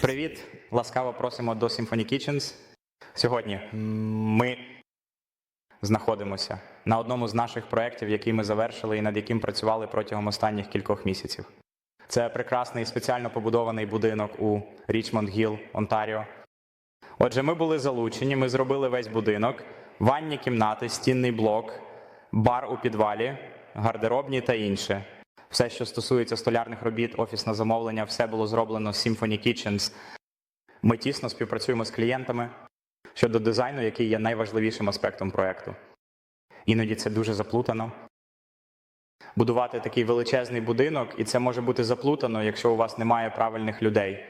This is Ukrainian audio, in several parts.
Привіт! Ласкаво просимо до Symphony Kitchens. Сьогодні ми знаходимося на одному з наших проєктів, який ми завершили і над яким працювали протягом останніх кількох місяців. Це прекрасний спеціально побудований будинок у Річмонд Гіл, Онтаріо. Отже, ми були залучені, ми зробили весь будинок, ванні кімнати, стінний блок, бар у підвалі, гардеробні та інше. Все, що стосується столярних робіт, офісне замовлення, все було зроблено з Symphony Kitchens. Ми тісно співпрацюємо з клієнтами щодо дизайну, який є найважливішим аспектом проєкту. Іноді це дуже заплутано. Будувати такий величезний будинок, і це може бути заплутано, якщо у вас немає правильних людей.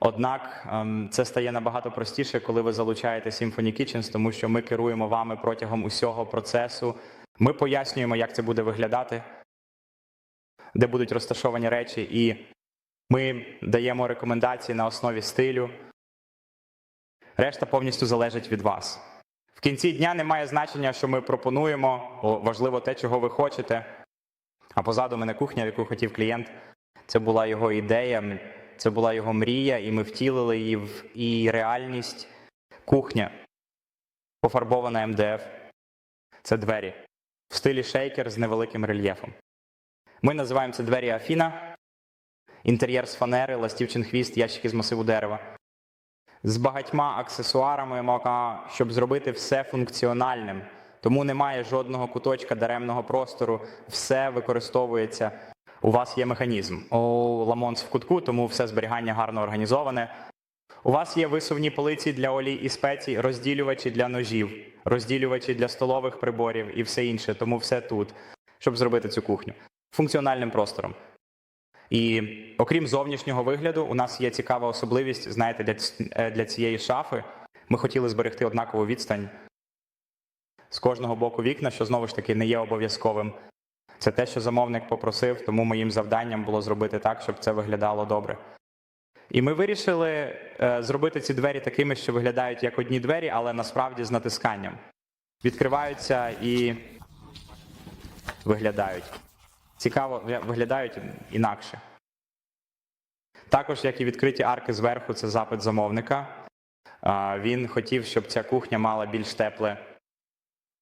Однак ем, це стає набагато простіше, коли ви залучаєте Symphony Kitchens, тому що ми керуємо вами протягом усього процесу. Ми пояснюємо, як це буде виглядати, де будуть розташовані речі, і ми даємо рекомендації на основі стилю. Решта повністю залежить від вас. В кінці дня немає значення, що ми пропонуємо, важливо те, чого ви хочете. А позаду мене кухня, яку хотів клієнт. Це була його ідея, це була його мрія, і ми втілили її в і реальність. Кухня, пофарбована МДФ. Це двері в стилі шейкер з невеликим рельєфом. Ми називаємо це двері Афіна, інтер'єр з фанери, ластівчин хвіст, ящики з масиву дерева. З багатьма аксесуарами, щоб зробити все функціональним. Тому немає жодного куточка даремного простору, все використовується. У вас є механізм. У ламонс в кутку, тому все зберігання гарно організоване. У вас є висувні полиці для олій і спецій, розділювачі для ножів, розділювачі для столових приборів і все інше, тому все тут, щоб зробити цю кухню функціональним простором. І окрім зовнішнього вигляду, у нас є цікава особливість, знаєте, для, е, для цієї шафи ми хотіли зберегти однакову відстань з кожного боку вікна, що знову ж таки не є обов'язковим. Це те, що замовник попросив, тому моїм завданням було зробити так, щоб це виглядало добре. І ми вирішили е, зробити ці двері такими, що виглядають як одні двері, але насправді з натисканням. Відкриваються і виглядають. Цікаво, виглядають інакше. Також, як і відкриті арки зверху, це запит замовника. Він хотів, щоб ця кухня мала більш тепле,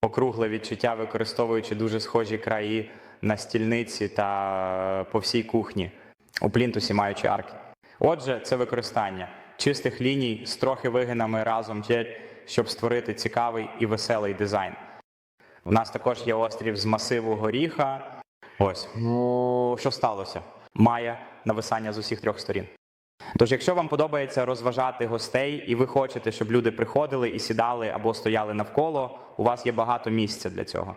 округле відчуття, використовуючи дуже схожі краї на стільниці та по всій кухні, у плінтусі маючи арки. Отже, це використання чистих ліній з трохи вигинами разом, щоб створити цікавий і веселий дизайн. У нас також є острів з масиву горіха. Ось. Ну, що сталося? Має нависання з усіх трьох сторін. Тож, якщо вам подобається розважати гостей, і ви хочете, щоб люди приходили і сідали або стояли навколо, у вас є багато місця для цього.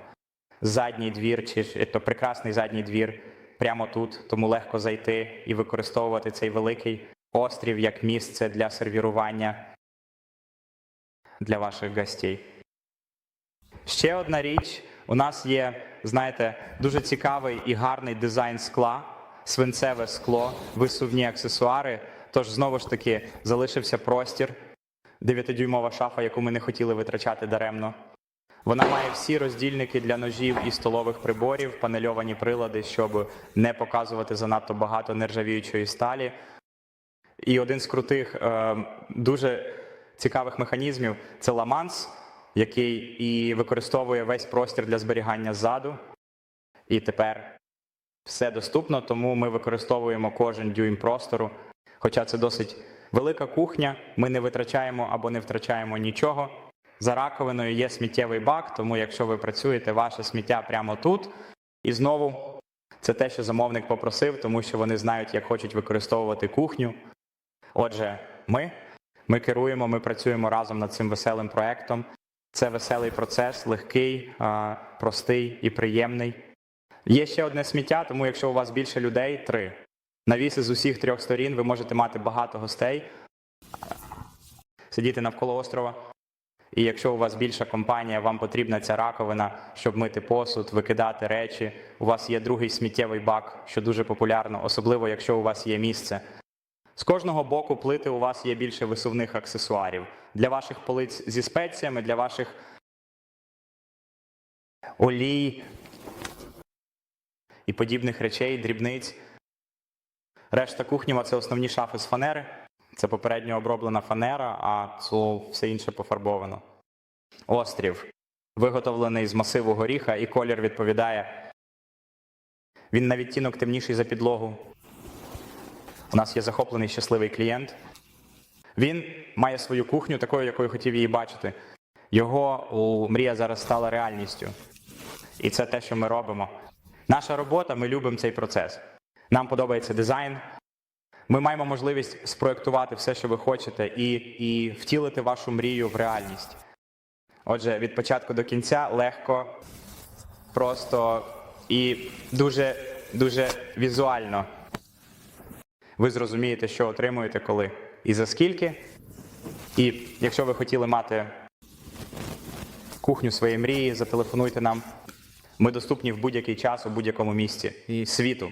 Задній двір, чи то прекрасний задній двір прямо тут, тому легко зайти і використовувати цей великий острів як місце для сервірування для ваших гостей. Ще одна річ, у нас є, знаєте, дуже цікавий і гарний дизайн скла, свинцеве скло, висувні аксесуари. Тож, знову ж таки, залишився простір, 9-дюймова шафа, яку ми не хотіли витрачати даремно. Вона має всі роздільники для ножів і столових приборів, панельовані прилади, щоб не показувати занадто багато нержавіючої сталі. І один з крутих, е, дуже цікавих механізмів це ламанс, який і використовує весь простір для зберігання ззаду. І тепер все доступно, тому ми використовуємо кожен дюйм простору. Хоча це досить велика кухня, ми не витрачаємо або не втрачаємо нічого. За раковиною є сміттєвий бак, тому якщо ви працюєте, ваше сміття прямо тут. І знову це те, що замовник попросив, тому що вони знають, як хочуть використовувати кухню. Отже, ми, ми керуємо, ми працюємо разом над цим веселим проектом. Це веселий процес, легкий, простий і приємний. Є ще одне сміття, тому якщо у вас більше людей, три. Навіси з усіх трьох сторін, ви можете мати багато гостей, сидіти навколо острова. І якщо у вас більша компанія, вам потрібна ця раковина, щоб мити посуд, викидати речі. У вас є другий сміттєвий бак, що дуже популярно, особливо якщо у вас є місце. З кожного боку плити у вас є більше висувних аксесуарів. Для ваших полиць зі спеціями, для ваших олій і подібних речей, дрібниць. Решта кухні це основні шафи з фанери. Це попередньо оброблена фанера, а це все інше пофарбовано. Острів виготовлений з масиву горіха, і колір відповідає. Він на відтінок темніший за підлогу. У нас є захоплений щасливий клієнт. Він має свою кухню, такою, якою хотів її бачити. Його мрія зараз стала реальністю. І це те, що ми робимо. Наша робота, ми любимо цей процес. Нам подобається дизайн. Ми маємо можливість спроектувати все, що ви хочете, і, і втілити вашу мрію в реальність. Отже, від початку до кінця легко, просто і дуже, дуже візуально. Ви зрозумієте, що отримуєте коли і за скільки. І якщо ви хотіли мати кухню своєї мрії, зателефонуйте нам. Ми доступні в будь-який час у будь-якому місці і світу.